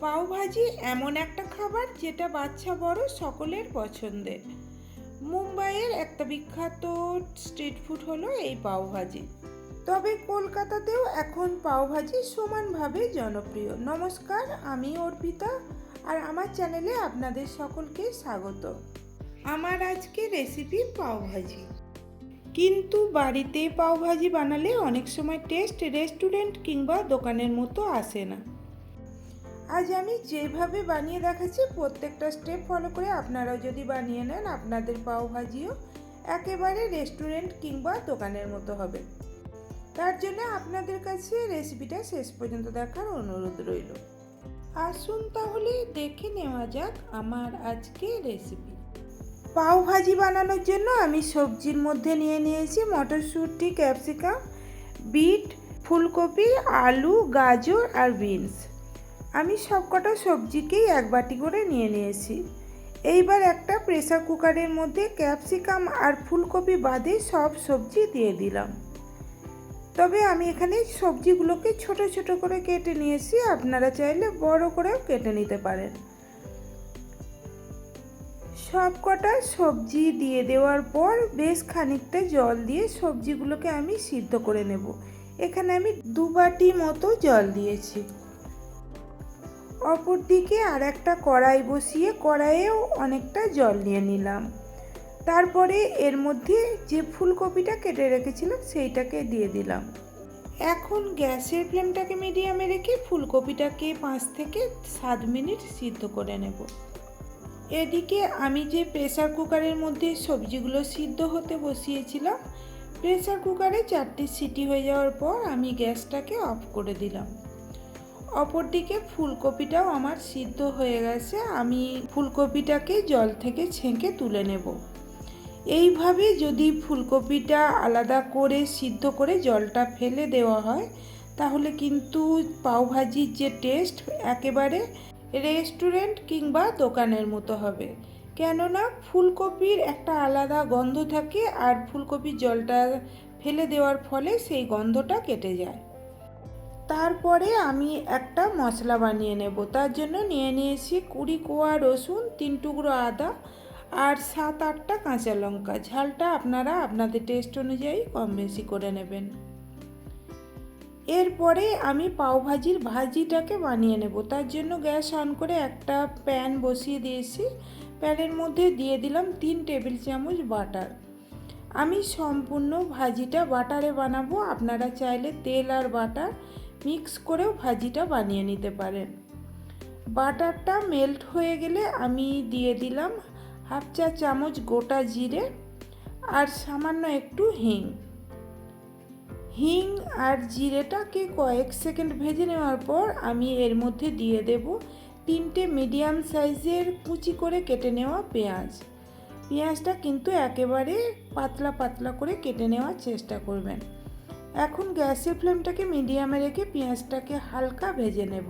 পাওভাজি এমন একটা খাবার যেটা বাচ্চা বড় সকলের পছন্দের। মুম্বাইয়ের একটা বিখ্যাত স্ট্রিট ফুড হলো এই পাওভাজি। তবে কলকাতাতেও এখন পাওভাজি সমানভাবে জনপ্রিয়। নমস্কার, আমি অর্পিতা আর আমার চ্যানেলে আপনাদের সকলকে স্বাগত। আমার আজকে রেসিপি পাওভাজি। কিন্তু বাড়িতে পাওভাজি বানালে অনেক সময় টেস্ট রেস্টুরেন্ট কিংবা দোকানের মতো আসে না। আজ আমি যেভাবে বানিয়ে দেখাচ্ছি, প্রত্যেকটা স্টেপ ফলো করে আপনারাও যদি বানিয়ে নেন, আপনাদের পাওভাজিও একেবারে রেস্টুরেন্ট কিংবা দোকানের মতো হবে। তার জন্য আপনাদের কাছে রেসিপিটা শেষ পর্যন্ত দেখার অনুরোধ রইল। আসুন তাহলে দেখে নেওয়া যাক আমার আজকে রেসিপি পাও ভাজি বানানোর জন্য আমি সবজির মধ্যে নিয়ে নিয়েছি মটরশুঁটি, ক্যাপসিকাম, বিট, ফুলকপি, আলু, গাজর আর বিনস। আমি সবকটা সবজিকেই এক বাটি করে নিয়ে নিয়েছি। এইবার একটা প্রেসার কুকারের মধ্যে ক্যাপসিকাম আর ফুলকপি বাদে সব সবজি দিয়ে দিলাম। তবে আমি এখানে সবজিগুলোকে ছোট ছোট করে কেটে নিয়েছি, আপনারা চাইলে বড় করেও কেটে নিতে পারেন। সব কটা সবজি দিয়ে দেওয়ার পর বেশ খানিকটা জল দিয়ে সবজিগুলোকে আমি সিদ্ধ করে নেব। এখানে আমি দু বাটি মতো জল দিয়েছি। অপর দিকে আর একটা কড়াই বসিয়ে কড়াইয়েও অনেকটা জল নিয়ে নিলাম। তারপরে এর মধ্যে যে ফুলকপিটা কেটে রেখেছিলাম সেইটাকে দিয়ে দিলাম। এখন গ্যাসের ফ্লেমটাকে মিডিয়ামে রেখে ফুলকপিটাকে পাঁচ থেকে সাত মিনিট সিদ্ধ করে নেব। এদিকে আমি যে প্রেসার কুকারের মধ্যে সবজিগুলো সিদ্ধ হতে বসিয়েছিলাম, প্রেসার কুকারে চারটে সিটি হয়ে যাওয়ার পর আমি গ্যাসটাকে অফ করে দিলাম। অপরদিকে ফুলকপিটাও আমার সিদ্ধ হয়ে গেছে, আমি ফুলকপিটাকে জল থেকে ছেঁকে তুলে নেব। এইভাবে যদি ফুলকপিটা আলাদা করে সিদ্ধ করে জলটা ফেলে দেওয়া হয়, তাহলে কিন্তু পাওভাজির যে টেস্ট একেবারে রেস্টুরেন্ট কিংবা দোকানের মতো হবে। কেননা ফুলকপির একটা আলাদা গন্ধ থাকে আর ফুলকপির জলটা ফেলে দেওয়ার ফলে সেই গন্ধটা কেটে যায়। তারপরে আমি একটা মশলা বানিয়ে নেব। তার জন্য নিয়ে নিয়েছি কুড়ি কোয়া রসুন, তিন টুকরো আদা আর সাত আটটা কাঁচা লঙ্কা। ঝালটা আপনারা আপনাদের টেস্ট অনুযায়ী কম বেশি করে নেবেন। এরপরে আমি পাওভাজির ভাজিটাকে বানিয়ে নেব। তার জন্য গ্যাস অন করে একটা প্যান বসিয়ে দিয়েছি। প্যানের মধ্যে দিয়ে দিলাম তিন টেবিল চামচ বাটার। আমি সম্পূর্ণ ভাজিটা বাটারে বানাবো। আপনারা চাইলে তেল আর বাটার মিক্স করেও ভাজিটা বানিয়ে নিতে পারেন। বাটারটা মেল্ট হয়ে গেলে আমি দিয়ে দিলাম হাফ চা চামচ গোটা জিরে আর সামান্য একটু হিং। হিং আর জিরেটাকে কয়েক সেকেন্ড ভেজে নেওয়ার পর আমি এর মধ্যে দিয়ে দেব তিনটে মিডিয়াম সাইজের কুচি করে কেটে নেওয়া পেঁয়াজ। পেঁয়াজটা কিন্তু একেবারে পাতলা পাতলা করে কেটে নেওয়ার চেষ্টা করবেন। এখন গ্যাসের ফ্লেমটাকে মিডিয়ামে রেখে পেঁয়াজটাকে হালকা ভেজে নেব।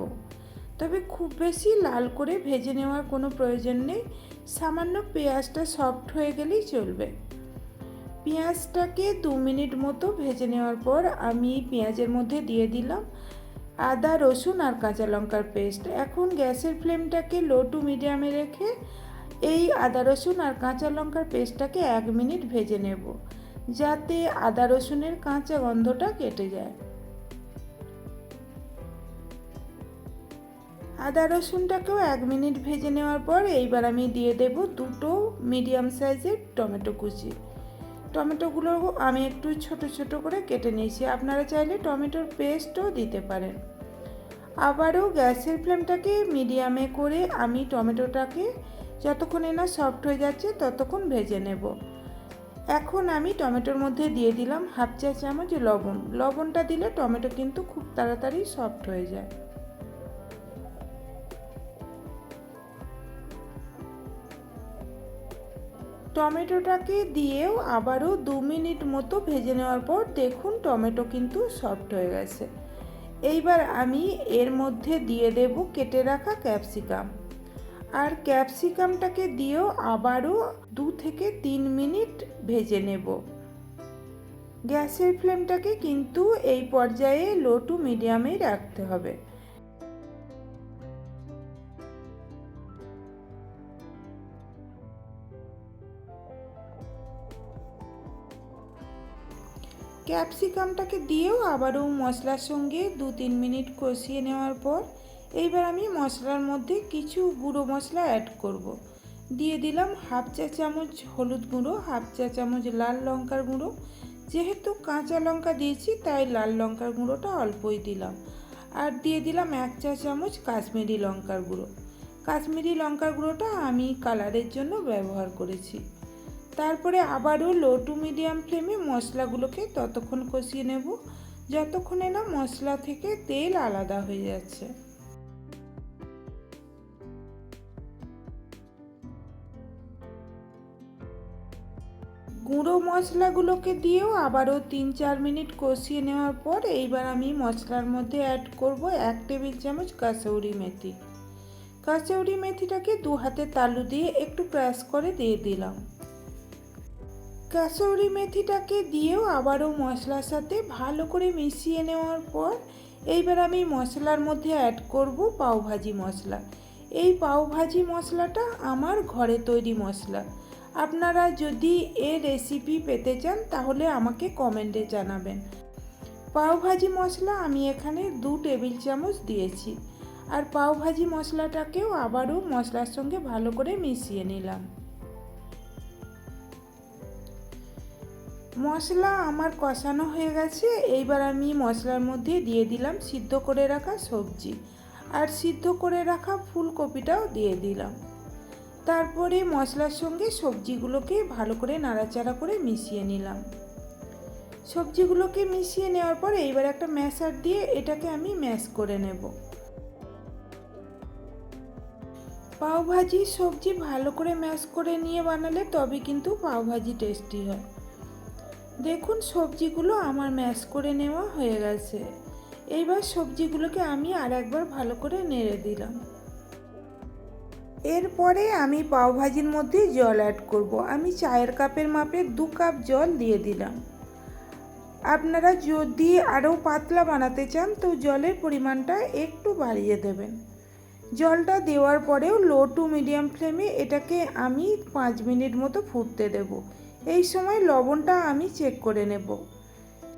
তবে খুব বেশি লাল করে ভেজে নেওয়ার কোনো প্রয়োজন নেই, সামান্য পেঁয়াজটা সফট হয়ে গেলেই চলবে। পেঁয়াজটাকে দু মিনিট মতো ভেজে নেওয়ার পর আমি পেঁয়াজের মধ্যে দিয়ে দিলাম আদা, রসুন আর কাঁচা লঙ্কার পেস্ট। এখন গ্যাসের ফ্লেমটাকে লো টু মিডিয়ামে রেখে এই আদা, রসুন আর কাঁচা লঙ্কার পেস্টটাকে এক মিনিট ভেজে নেব। যাতে আদা রসুনের কাঁচা গন্ধটা কেটে যায়। আদা রসুনটাকেও এক মিনিট ভেজে নেওয়ার পর এইবার আমি দিয়ে দেব দুটো মিডিয়াম সাইজের টমেটো কুচি। টমেটোগুলো আমি একটু ছোট ছোট করে কেটে নিয়েছি। আপনারা চাইলে টমেটোর পেস্টও দিতে পারেন। আবারও গ্যাসের ফ্লেমটাকে মিডিয়ামে করে আমি টমেটোটাকে যতক্ষণে না সফট হয়ে যাচ্ছে ততক্ষণ ভেজে নেব। এখন আমি টমেটোর মধ্যে দিয়ে দিলাম হাফ চা চামচ লবণ। লবণটা দিলে টমেটো কিন্তু খুব তাড়াতাড়ি সফট হয়ে যায়। টমেটোটাকে দিয়েও আবারও দু মিনিট মতো ভেজে নেওয়ার পর দেখুন টমেটো কিন্তু সফট হয়ে গেছে। এইবার আমি এর মধ্যে দিয়ে দেব কেটে রাখা ক্যাপসিকাম। আর ক্যাপসিকামটাকে দিয়েও আবারও দু থেকে তিন মিনিট ভেজে নেব। গ্যাসের ফ্লেমটাকে কিন্তু এই পর্যায়ে লো টু মিডিয়ামে রাখতে হবে। ক্যাপসিকামটাকে দিয়েও আবারও মশলার সঙ্গে দু তিন মিনিট কষিয়ে নেওয়ার পর এইবার আমি মশলার মধ্যে কিছু গুঁড়ো মশলা অ্যাড করব। দিয়ে দিলাম হাফ চা চামচ হলুদ গুঁড়ো হাফ চা চামচ লাল লঙ্কার গুঁড়ো। যেহেতু কাঁচা লঙ্কা দিয়েছি, তাই লাল লঙ্কার গুঁড়োটা অল্পই দিলাম। আর দিয়ে দিলাম এক চা চামচ কাশ্মীরি লঙ্কার গুঁড়ো। কাশ্মীরি লঙ্কার গুঁড়োটা আমি কালারের জন্য ব্যবহার করেছি। তারপরে আবারও লো টু মিডিয়াম ফ্লেমে মশলাগুলোকে ততক্ষণ কষিয়ে নেব, যতক্ষণে না মশলা থেকে তেল আলাদা হয়ে যাচ্ছে। গুঁড়ো মশলাগুলোকে দিয়েও আবারও তিন চার মিনিট কষিয়ে নেওয়ার পর এইবার আমি মশলার মধ্যে অ্যাড করব এক টেবিল চামচ কাসৌরি মেথি। কাসৌরি মেথিটাকে দু হাতে তালু দিয়ে একটু ক্র্যাশ করে দিয়ে দিলাম। কাসৌরি মেথিটাকে দিয়েও আবারও মশলার সাথে ভালো করে মিশিয়ে নেওয়ার পর এইবার আমি মশলার মধ্যে অ্যাড করব পাওভাজি মশলা। এই পাওভাজি মশলাটা আমার ঘরে তৈরি মশলা। আপনারা যদি এ রেসিপি পেতে চান, তাহলে আমাকে কমেন্টে জানাবেন। পাওভাজি মশলা আমি এখানে দু টেবিল চামচ দিয়েছি। আর পাওভাজি মশলাটাকেও আবারও মশলার সঙ্গে ভালো করে মিশিয়ে নিলাম। মশলা আমার কষানো হয়ে গেছে, এইবার আমি মশলার মধ্যে দিয়ে দিলাম সিদ্ধ করে রাখা সবজি। আর সিদ্ধ করে রাখা ফুলকপিটাও দিয়ে দিলাম। তারপরে মশলার সঙ্গে সবজিগুলোকে ভালো করে নাড়াচাড়া করে মিশিয়ে নিলাম। সবজিগুলোকে মিশিয়ে নেওয়ার পর এইবার একটা ম্যাশার দিয়ে এটাকে আমি ম্যাশ করে নেব। পাওভাজি সবজি ভালো করে ম্যাশ করে নিয়ে বানালে তবে কিন্তু পাওভাজি টেস্টি হয়। দেখুন সবজিগুলো আমার ম্যাশ করে নেওয়া হয়ে গেছে। এইবার সবজিগুলোকে আমি আর একবার ভালো করে নেড়ে দিলাম। এরপরে আমি পাওভাজির মধ্যে জল অ্যাড করব। আমি চায়ের কাপের মাপে দু কাপ জল দিয়ে দিলাম। আপনারা যদি আরও পাতলা বানাতে চান, তো জলের পরিমাণটা একটু বাড়িয়ে দেবেন। জলটা দেওয়ার পরেও লো টু মিডিয়াম ফ্লেমে এটাকে আমি পাঁচ মিনিট মতো ফুটতে দেব। এই সময় লবণটা আমি চেক করে নেব।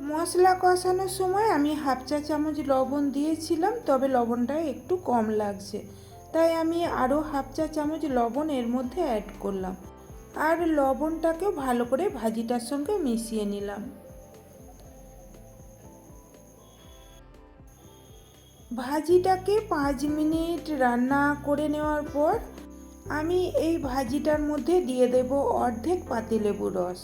মশলা কষানোর সময় আমি হাফ চা চামচ লবণ দিয়েছিলাম, তবে লবণটা একটু কম লাগছে। তাই আমি আরও হাফ চা চামচ লবণ এর মধ্যে অ্যাড করলাম। আর লবণটাকেও ভালো করে ভাজিটার সঙ্গে মিশিয়ে নিলাম। ভাজিটাকে পাঁচ মিনিট রান্না করে নেওয়ার পর আমি এই ভাজিটার মধ্যে দিয়ে দেব অর্ধেক পাতিলেবু রস।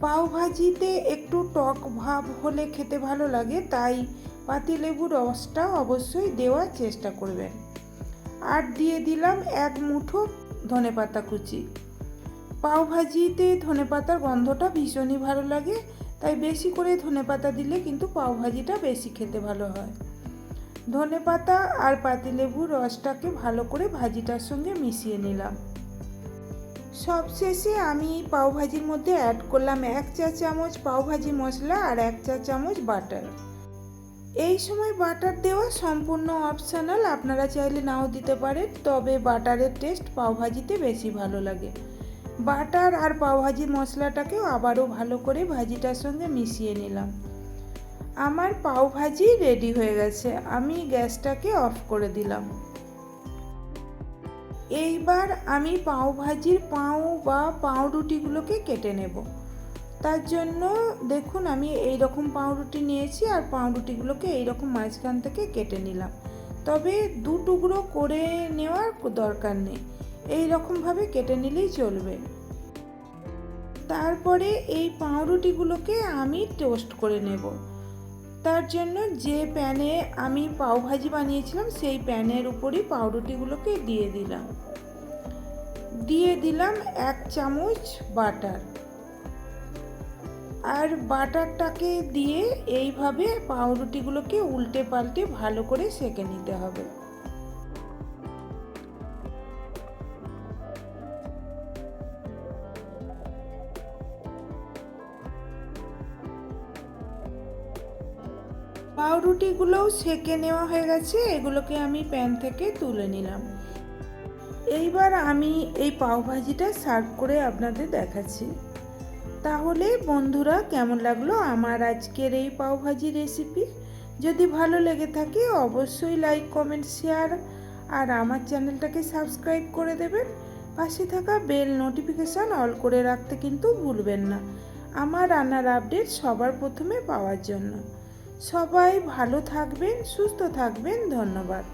পাও ভাজিতে একটু টক ভাব হলে খেতে ভালো লাগে, তাই পাতিলেবু রসটা অবশ্যই দেওয়ার চেষ্টা করবেন। আর দিয়ে দিলাম এক মুঠো ধনে পাতা কুচি। পাও ভাজিতে ধনে পাতার গন্ধটা ভীষণই ভালো লাগে, তাই বেশি করে ধনে পাতা দিলে কিন্তু পাও ভাজিটা বেশি খেতে ভালো হয়। ধনে পাতা আর পাতিলেবুর রসটাকে ভালো করে ভাজিটার সঙ্গে মিশিয়ে নিলাম। সবশেষে আমি পাওভাজির মধ্যে অ্যাড করলাম এক চা চামচ পাওভাজি মশলা আর এক চা চামচ বাটার এই সময় বাটার দেওয়া সম্পূর্ণ অপশানাল আপনারা চাইলে নাও দিতে পারেন, তবে বাটারের টেস্ট পাওভাজিতে বেশি ভালো লাগে। বাটার আর পাওভাজি মশলাটাকেও আবারও ভালো করে ভাজিটার সঙ্গে মিশিয়ে নিলাম। আমার পাও ভাজি রেডি হয়ে গেছে, আমি গ্যাসটাকে অফ করে দিলাম। এইবার আমি পাও ভাজির পাও বা পাউরুটিগুলোকে কেটে নেব। তার জন্য দেখুন আমি এই রকম পাউরুটি নিয়েছি আর পাউরুটিগুলোকে এই রকম মাঝখান থেকে কেটে নিলাম। তবে দু টুকরো করে নেওয়ার দরকার নেই। এই রকমভাবে কেটে নিলেই চলবে। তারপরে এই পাউরুটিগুলোকে আমি টোস্ট করে নেব। তার জন্য যে প্যানে আমি পাওভাজি বানিয়েছিলাম, সেই প্যানের উপরই পাউরুটিগুলোকে দিয়ে দিলাম। দিয়ে দিলাম এক চামচ বাটার। আর বাটারটাকে দিয়ে এইভাবে পাউরুটিগুলোকে উল্টে পাল্টে ভালো করে সেঁকে নিতে হবে। পাউরুটিগুলোও সেঁকে নেওয়া হয়ে গেছে, এগুলোকে আমি প্যান থেকে তুলে নিলাম। এইবার আমি এই পাওভাজিটা সার্ভ করে আপনাদের দেখাচ্ছি। তাহলে বন্ধুরা, কেমন লাগল আমার আজকের এই পাওভাজি রেসিপি যদি ভালো লেগে থাকে, অবশ্যই লাইক কমেন্ট শেয়ার আর আমার চ্যানেলটাকে সাবস্ক্রাইব করে দেবেন। পাশে থাকা বেল নোটিফিকেশান অল করে রাখতে কিন্তু ভুলবেন না। আমার রান্নার আপডেট সবার প্রথমে পাওয়ার জন্য। সবাই ভালো থাকবেন, সুস্থ থাকবেন, ধন্যবাদ।